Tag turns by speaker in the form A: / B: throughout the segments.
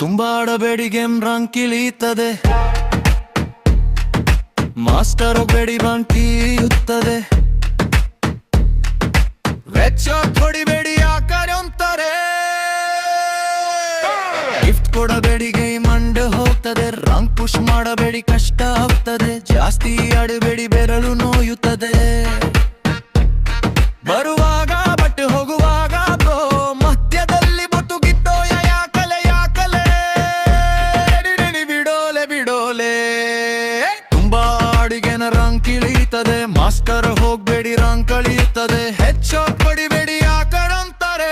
A: ತುಂಬಾಡಬೇಡಿ game wrong ಕಿಳಿಯುತ್ತದೆ master ಬೇಡಿ wrong ಕಿಳಿಯುತ್ತದೆ ವೆಚ್ಚ ಕೊಡಿಬೇಡಿ ಯಾಕರೆ ಅಂತಾರೆ ಗಿಫ್ಟ್ ಕೊಡಬೇಡಿ ಗೇಮ್ ಅಂಡ್ ಹೋಗ್ತದೆ. ರಾಂಗ್ ಪುಷ್ ಮಾಡಬೇಡಿ ಕಷ್ಟ ಆಗ್ತದೆ ಜಾಸ್ತಿ ಆಡಬೇಡಿ ಬೆರಳು ನೋಯುತ್ತದೆ. ಮಾಸ್ಕರ್ ಮಾಸ್ಟರ್ ಹೋಗ್ಬೇಡಿ ರಾಂಗ್ ಕಳಿಯುತ್ತದೆ. ಹೆಚ್ಚು ಪಡಿಬೇಡಿ ಅಂತಾರೆ.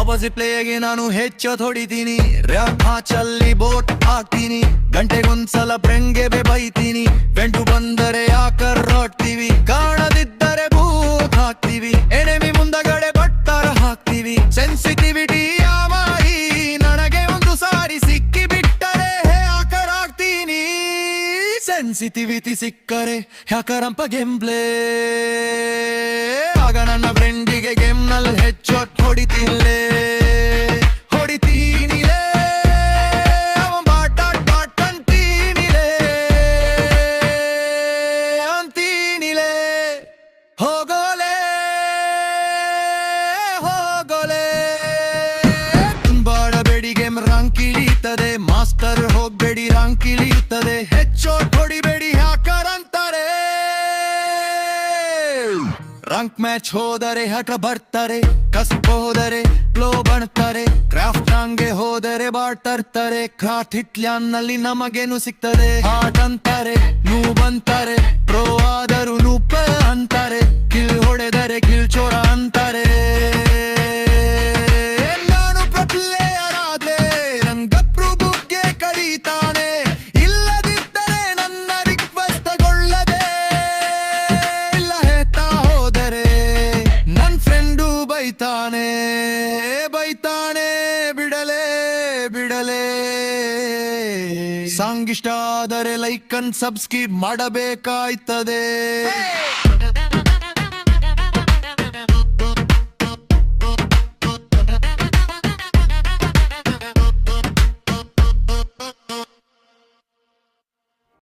A: ಆಪೋಸಿಟ್ ಪ್ಲೇಗೆ ನಾನು ಹೆಚ್ಚು ಹೊಡಿತೀನಿ. ರ್ಯಾಪ್ ಚಲ್ಲಿ ಬೋಟ್ ಹಾಕ್ತೀನಿ. ಗಂಟೆಗೊಂದ್ಸಲ ಬೆಂಗೆ ಬೈತೀನಿ. ಸೆನ್ಸಿಟಿವಿಟಿ ಸಿಕ್ಕರೆ ಯಾಕರಂಪ ಗೆಂಬ್ಲೇ ಆಗ ನನ್ನ ಫ್ರೆಂಡಿಗೆ ಗೇಮ್ನಲ್ಲಿ ಹೆಚ್ಚು ಹೊಡಿತಿಲ್ಲೇ ಹೊಡಿತೀನಿಲೇ ಅವ ರಂಕ್ ಮ್ಯಾಚ್ ಹೋದರೆ ಹಠ ಬರ್ತಾರೆ, ಕಸ ಹೋದರೆ ಪ್ಲೋ ಬಣ್ತಾರೆ ಕ್ರಾಫ್ಟ್ ರಂಗೆ ಹೋದರೆ ಬಾಟ್ ತರ್ತಾರೆ ಕ್ರಾಫ್ಟ್ ಹಿಟ್ಲ್ಯಾನ್ನಲ್ಲಿ ನಮಗೇನು ಸಿಗ್ತದೆ? ಹಾಟ್ ಅಂತಾರೆ ನೂ ಬಂತಾರೆ ಪ್ರೋ ಆದರೂ ನೂಪ ಅಂತಾರೆ. ಬೈತಾನೆ ಬೈತಾನೆ ಬಿಡಲೆ ಬಿಡಲೆ. ಸಾಂಗ್ ಇಷ್ಟ ಆದರೆ ಲೈಕ್ ಅನ್ ಸಬ್ಸ್ಕ್ರೈಬ್ ಮಾಡಬೇಕಾಯ್ತದೆ.